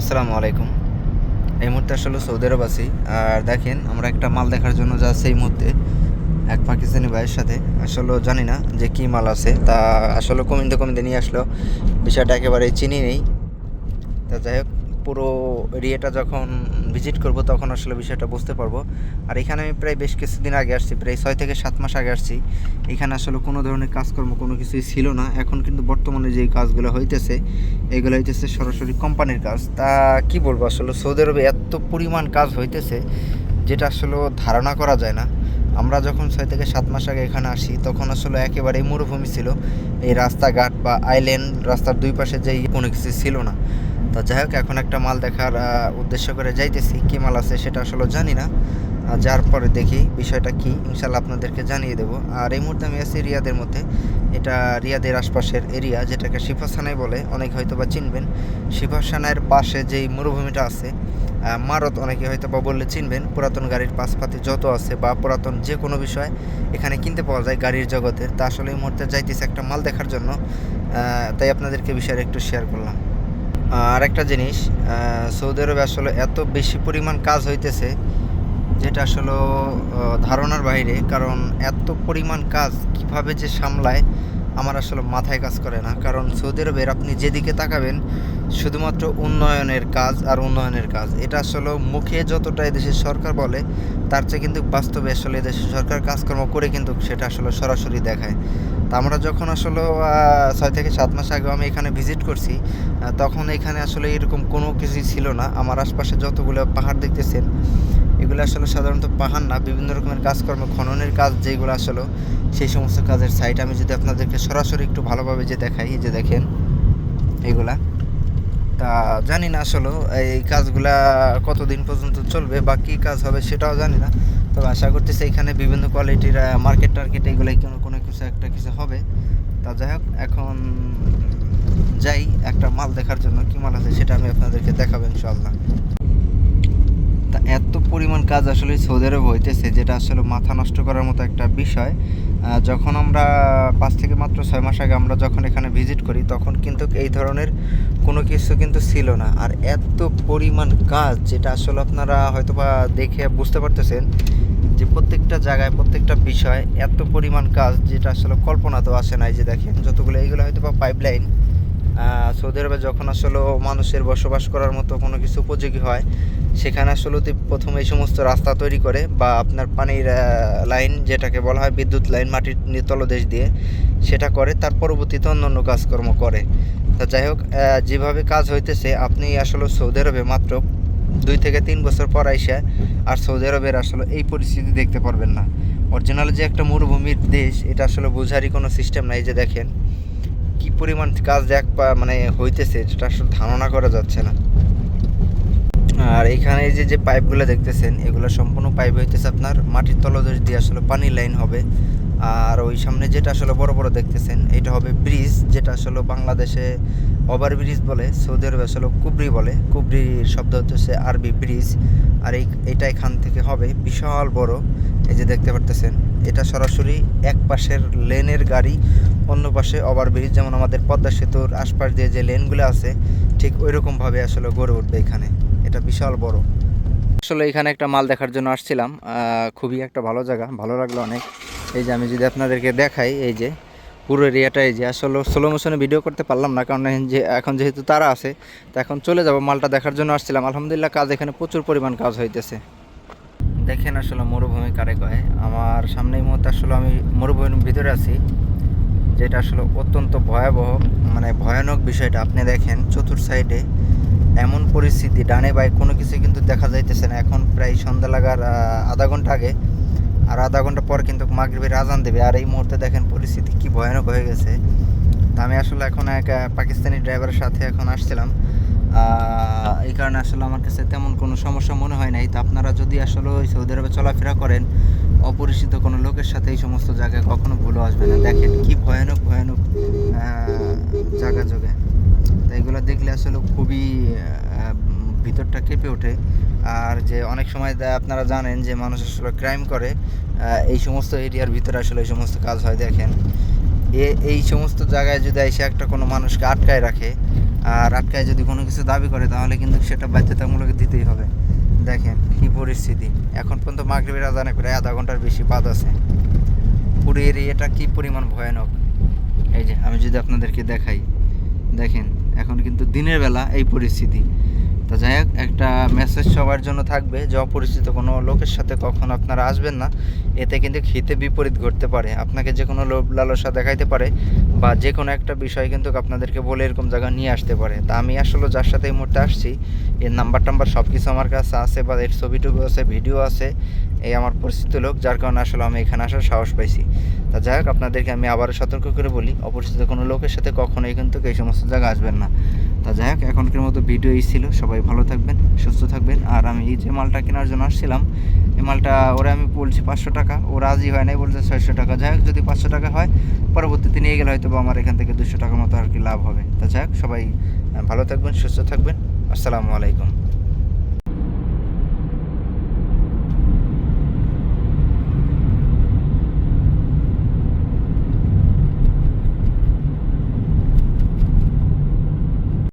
আসসালামু আলাইকুম। এই মুহূর্তে আসলে সৌদি আরব আছি আর দেখেন আমরা একটা মাল দেখার জন্য যা সেই মুহূর্তে এক পাকিস্তানি ভাইয়ের সাথে। আসলে জানি না যে কী মাল আছে, তা আসলে কমিতে কমিতে নিয়ে আসলো। বিষয়টা একেবারে চিনি নেই। তা যাই হোক পুরো এরিয়াটা যখন ভিজিট করব, তখন আসলে বিষয়টা বুঝতে পারব। আর এখানে আমি প্রায় বেশ কিছুদিন আগে আসছি, প্রায় ছয় থেকে সাত মাস আগে আসছি। এখানে আসলে কোনো ধরনের কাজকর্ম কোনো কিছুই ছিল না। এখন কিন্তু বর্তমানে যে কাজগুলো হইতেছে, এগুলো হইতেছে সরাসরি কোম্পানির কাজ। তা কি বলব আসলে, সৌদি আরবে এত পরিমাণ কাজ হইতেছে, যেটা আসলে ধারণা করা যায় না। আমরা যখন ছয় থেকে সাত মাস আগে এখানে আসি, তখন আসলে একেবারেই মরুভূমি ছিল। এই রাস্তাঘাট বা আইল্যান্ড রাস্তার দুই পাশে যেই কোনো কিছু ছিল না। তা যাই হোক, এখন একটা মাল দেখার উদ্দেশ্য করে যাইতেছি। কী মাল আছে সেটা আসলে জানি না। যার পরে দেখি বিষয়টা কি, ইনশাল্লাহ আপনাদেরকে জানিয়ে দেবো। আর এই মুহূর্তে আমি আছি রিয়াদের মধ্যে। এটা রিয়াদের আশপাশের এরিয়া, যেটাকে শিফাসানাই বলে। অনেকে হয়তো বা চিনবেন শিফাসানার পাশে যেই মরুভূমিটা আছে মারত অনেকে হয়তো বা বললে চিনবেন। পুরাতন গাড়ির পাশপাতি যত আছে বা পুরাতন যে কোনো বিষয় এখানে কিনতে পাওয়া যায় গাড়ির জগতের। তা আসলে এই মুহূর্তে যাইতেছে একটা মাল দেখার জন্য। তাই আপনাদেরকে বিষয়টা একটু শেয়ার করলাম। আর একটা জিনিস সৌদি আরবে আসলে এত বেশি পরিমাণ কাজ হইতেছে, যেটা আসলে ধারণার বাইরে, কারণ এত পরিমাণ কাজ কীভাবে যে সামলায়, আমার আসলে মাথায় কাজ করে না। কারণ সৌদি আরবের আপনি যেদিকে তাকাবেন, শুধুমাত্র উন্নয়নের কাজ আর উন্নয়নের কাজ, এটা আসলে মুখে যতটা দেশের সরকার বলে, তার চেয়ে কিন্তু বাস্তবে আসলে দেশের সরকার কাজকর্ম করে কিন্তু সেটা আসলে সরাসরি দেখায়। তা আমরা যখন আসলে ছয় থেকে সাত মাস আগে আমি এখানে ভিজিট করছি তখন এখানে আসলে এরকম কোনো কিছুই ছিল না। আমার আশপাশে যতগুলো পাহাড় দেখতেছেন, এগুলো আসলে সাধারণত পাহাড় না, বিভিন্ন রকমের কাজকর্ম, খননের কাজ যেগুলো আসলে, সেই সমস্ত কাজের সাইট আমি যদি আপনাদেরকে সরাসরি একটু ভালোভাবে যে দেখাই যে দেখেন, এগুলা। তা জানি না আসলে, এই কাজগুলা কতদিন পর্যন্ত চলবে বা কী কাজ হবে সেটাও জানি না। তবে আশা করতেছি এখানে বিভিন্ন কোয়ালিটির মার্কেট টার্কেট এগুলাই কোনো কোনো কিছু একটা কিছু হবে। তা যাই হোক, এখন যাই একটা মাল দেখার জন্য, কী মাল আছে সেটা আমি আপনাদেরকে দেখাবো ইনশাল্লাহ তা এত পরিমাণ কাজ আসলে সৌদি আরব হইতেছে, যেটা আসলে মাথা নষ্ট করার মতো একটা বিষয়। যখন আমরা পাঁচ থেকে মাত্র ছয় মাস আগে আমরা যখন এখানে ভিজিট করি, তখন কিন্তু এই ধরনের কোনো কিছু কিন্তু ছিল না। আর এত পরিমাণ কাজ, যেটা আসলে আপনারা হয়তো বা দেখে বুঝতে পারতেছেন যে প্রত্যেকটা জায়গায়, প্রত্যেকটা বিষয়, এত পরিমাণ কাজ যেটা আসলে কল্পনা তো আসে নাই যে দেখেন যতগুলো, এইগুলো হয়তো বা পাইপ লাইন সৌদি আরবে যখন আসলে মানুষের বসবাস করার মতো কোনো কিছু উপযোগী হয়, সেখানে আসলে প্রথমে এই সমস্ত রাস্তা তৈরি করে বা আপনার পানির লাইন যেটাকে বলা হয় বিদ্যুৎ লাইন মাটির তলদেশ দিয়ে সেটা করে, তার পরবর্তীতে অন্যান্য কাজকর্ম করে। তা যাই হোক যেভাবে কাজ হইতেছে, আপনি আসলে সৌদি আরবে মাত্র দুই থেকে তিন বছর পর আইসা আর সৌদি আরবের আসলে এই পরিস্থিতি দেখতে পারবেন না। অরিজিনাল যে একটা মরুভূমির দেশ, এটা আসলে বোঝারই কোনো সিস্টেম নাই যে দেখেন কি পরিমাণ কাজ দেখ মানে হইতেছে যেটা আসলে ধারণা করা যাচ্ছে না। আর এখানে যে যে পাইপগুলো দেখতেছেন, এগুলো সম্পূর্ণ পাইপ হইতেছে আপনার মাটির তলদেশ দিয়ে আসলে পানি লাইন হবে। আর ওই সামনে যেটা আসলে বড় বড় দেখতেছেন, এটা হবে ব্রিজ, যেটা আসলে বাংলাদেশে ওভার ব্রিজ বলে, সৌদি আরবে আসলে কুবরি বলে। কুবরির শব্দ হচ্ছে আরবি ব্রিজ, আর এই, এটা এখান থেকে হবে বিশাল বড়। এই যে দেখতে পারতেছেন, এটা সরাসরি এক পাশের লেনের গাড়ি, অন্য পাশে ওভার ব্রিজ, যেমন আমাদের পদ্মা সেতুর আশপাশ দিয়ে যে লেনগুলো আছে, ঠিক ওই রকমভাবে আসলে গড়ে উঠবে এখানে। এটা বিশাল বড়। আসলে এখানে একটা মাল দেখার জন্য আসছিলাম খুবই একটা ভালো জায়গা, ভালো লাগল অনেক। এই যে আমি যদি আপনাদেরকে দেখাই, এই যে পুরো এরিয়াটা, এই যে আসলে স্লো মোশনে ভিডিও করতে পারলাম না, কারণ যে এখন যেহেতু তারা আছে, তো এখন চলে যাব, মালটা দেখার জন্য আসছিলাম। আলহামদুলিল্লাহ কাজ এখানে প্রচুর পরিমাণ কাজ হইতেছে। দেখেন আসলে মরুভূমি কারে কয়। আমার সামনে এই মুহূর্তে আসলে আমি মরুভূমির ভিতরে আছি, যেটা আসলে অত্যন্ত ভয়াবহ মানে ভয়ানক বিষয়টা। আপনি দেখেন চতুর সাইডে এমন পরিস্থিতি, ডানে বাই কোনো কিছু কিন্তু দেখা যাইতেছে না। এখন প্রায় সন্ধ্যা লাগার আধা ঘণ্টা আগে আর আধা ঘণ্টা পর কিন্তু মাগরিবের আজান দেবে। আর এই মুহূর্তে দেখেন পরিস্থিতি কি ভয়ানক হয়ে গেছে। তা আমি আসলে এখন এক পাকিস্তানি ড্রাইভারের সাথে এখন আসছিলাম। এই কারণে আসলে আমার কাছে তেমন কোনো সমস্যা মনে হয় নাই। তো আপনারা যদি আসলে ওই সৌদি আরবে চলাফেরা করেন, অপরিচিত কোনো লোকের সাথে এই সমস্ত জায়গায় কখনো ভুলে আসবে না। দেখেন কি ভয়ানক ভয়ানক জায়গা জোগে তো এগুলো দেখলে আসলে খুবই ভিতরটা কেঁপে ওঠে। আর যে অনেক সময় আপনারা জানেন যে মানুষ আসলে ক্রাইম করে এই সমস্ত এরিয়ার ভিতরে আসলে এই সমস্ত কাজ হয়, দেখেন। এ, এই সমস্ত জায়গায় যদি এসে একটা কোনো মানুষকে আটকায় রাখে, আর আটকায় যদি কোনো কিছু দাবি করে, তাহলে কিন্তু সেটা বাধ্যতামূলক দিতেই হবে। দেখেন কি পরিস্থিতি। এখন পর্যন্ত মাগরিবের আজানে প্রায় আধা ঘণ্টার বেশি বাদ আছে। পুরো এরিয়াটা কি পরিমাণ ভয়ানক? এই যে, আমি যদি আপনাদেরকে দেখাই। দেখেন, এখন কিন্তু দিনের বেলা এই পরিস্থিতি। তো যাই হোক, একটা মেসেজ সবার জন্য থাকবে, যে অপরিচিত কোনো লোকের সাথে কখন আপনারা আসবেন না। এতে কিন্তু হিতে বিপরীত ঘটতে পারে। আপনাকে যে কোনো লোভ লালসা দেখাইতে পারে বা যে কোনো একটা বিষয় কিন্তু আপনাদেরকে বলে এরকম জায়গা নিয়ে আসতে পারে। তা আমি আসলে যার সাথে এই মুহূর্তে আসছি, এর নাম্বার টাম্বার সব কিছু আমার কাছে আছে বা এর ছবি টবি আছে, ভিডিও আছে, এই আমার পরিচিত লোক, যার কারণে আসলে আমি এখানে আসার সাহস পাইছি। তা যাই হোক, আপনাদেরকে আমি আবারও সতর্ক করে বলি, অপরিচিত কোনো লোকের সাথে কখনোই কিন্তু এই সমস্ত জায়গা আসবেন না। তা যাই হোক, এখনকার মতো ভিডিও এই ছিল। সবাই ভালো থাকবেন, সুস্থ থাকবেন। আর আমি এই যে মালটা কেনার জন্য আসছিলাম, এই মালটা ওরা আমি বলছি পাঁচশো টাকা। ও রাজি হয় নাই, বলছে ছয়শো টাকা। যাই হোক, যদি পাঁচশো টাকা হয়, পরবর্তীতে নিয়ে গেলে হয়তো আমার এখান থেকে দুশো টাকার মতো আর কি লাভ হবে। তা যাই হোক, সবাই ভালো থাকবেন, সুস্থ থাকবেন। আসসালামু আলাইকুম।